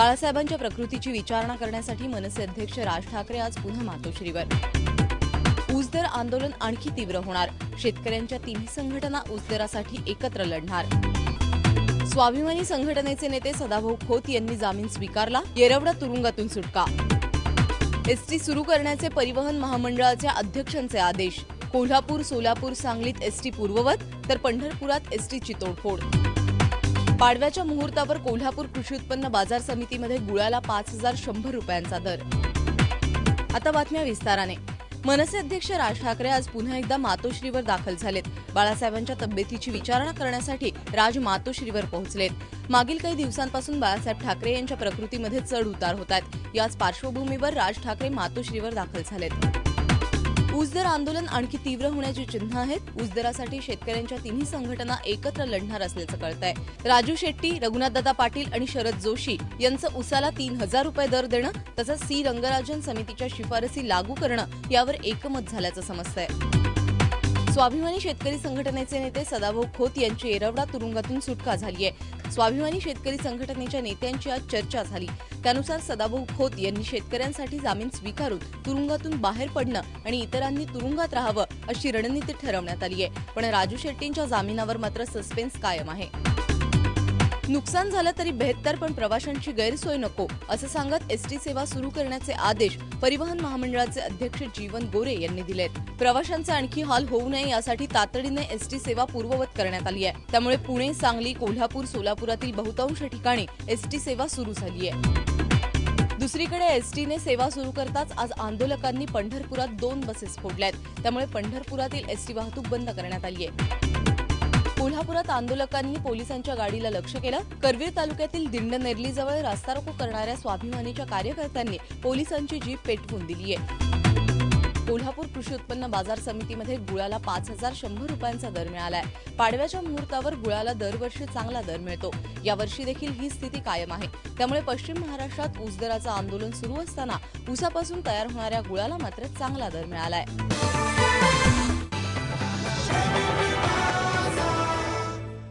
बाळासाहेबांच्या प्रकृतीची विचारणा करण्यासाठी मनसे अध्यक्ष राज ठाकरे आज पुन्हा मातोश्रीवर. ऊसदर आंदोलन आणखी तीव्र होणार. शेतकऱ्यांच्या तिन्ही संघटना ऊसदरासाठी एकत्र लढणार. स्वाभिमानी संघटनेचे नेते सदाभाऊ खोत यांनी जामीन स्वीकारला. येरवडा तुरुंगातून सुटका. एसटी सुरू करण्याचे परिवहन महामंडळाच्या अध्यक्षांचे आदेश. कोल्हापूर सोलापूर सांगलीत एसटी पूर्ववत तर पंढरपुरात एसटीची तोडफोड. पाडव्याच्या मुहूर्तावर कोल्हापूर कृषी उत्पन्न बाजार समितीमध्ये गुळाला पाच हजार शंभर रुपयांचा दर. आता बातम्या विस्ताराने. मनसे अध्यक्ष राज ठाकरे आज पुन्हा एकदा मातोश्रीवर दाखल झालेत. बाळासाहेबांच्या तब्येतीची विचारणा करण्यासाठी राज मातोश्रीवर पोहोचलेत. मागील काही दिवसांपासून बाळासाहेब ठाकरे यांच्या प्रकृतीमध्ये चढ उतार होत आहेत याच पार्श्वभूमीवर राज ठाकरे मातोश्रीवर दाखल झालेत. ऊसदर आंदोलन आणखी तीव्र होण्याची चिन्ह आहेत. ऊसदरासाठी शेतकऱ्यांच्या तिन्ही संघटना एकत्र लढणार असल्याचं कळतंय. राजू शेट्टी रघुनाथदादा पाटील आणि शरद जोशी यांचं उसाला तीन हजार रुपये दर देणं तसंच सी. रंगराजन समितीच्या शिफारसी लागू करणं यावर एकमत झाल्याचं समजतंय. स्वाभिमानी शेतकरी संघटनेचे नेते सदाभाऊ खोत यांची येरवडा तुरुंगातून सुटका झाली आहे स्वाभिमानी शेतकरी संघटनेच्या नेत्यांची आज चर्चा झाली. त्यानुसार सदाभाऊ खोत यांनी शेतकऱ्यांसाठी जामीन स्वीकारून तुरुंगातून बाहेर पडणं आणि इतरांनी तुरुंगात राहावं अशी रणनीती ठरवण्यात आली आहे पण राजू शेट्टींच्या जामिनावर मात्र सस्पेन्स कायम आहे. नुकसान झालं तरी बेहत्तर पण प्रवाशांची गैरसोय नको असं सांगत एसटी सेवा सुरू करण्याचे आदेश परिवहन महामंडळाचे अध्यक्ष जीवन गोरे यांनी दिलेत. प्रवाशांचे आणखी हाल होऊ नये यासाठी तातडीने एसटी सेवा पूर्ववत करण्यात आली आहे. त्यामुळे पुणे सांगली कोल्हापूर सोलापुरातील बहुतांश ठिकाणी एसटी सेवा सुरू झाली आहे. दुसरीकडे एसटीने सेवा सुरू करताच आज आंदोलकांनी पंढरपुरात दोन बसेस फोडल्यात. त्यामुळे पंढरपुरातील एसटी वाहतूक बंद करण्यात आली आहे. कोल्हापुरात आंदोलकांनी पोलिसांच्या गाडीला लक्ष केलं. करवीर तालुक्यातील दिंडनेरलीजवळ रास्ता रोको करणाऱ्या स्वाभिमानीच्या कार्यकर्त्यांनी पोलिसांची जीप पेटवून दिली आहे. कोल्हापूर कृषी उत्पन्न बाजार समितीमध्ये गुळाला पाच हजार शंभर रुपयांचा दर मिळालाय. पाडव्याच्या मुहूर्तावर गुळाला दरवर्षी चांगला दर मिळतो. यावर्षी देखील ही स्थिती कायम आहे. त्यामुळे पश्चिम महाराष्ट्रात ऊस दराचं आंदोलन सुरू असताना ऊसापासून तयार होणाऱ्या गुळाला मात्र चांगला दर मिळालाय.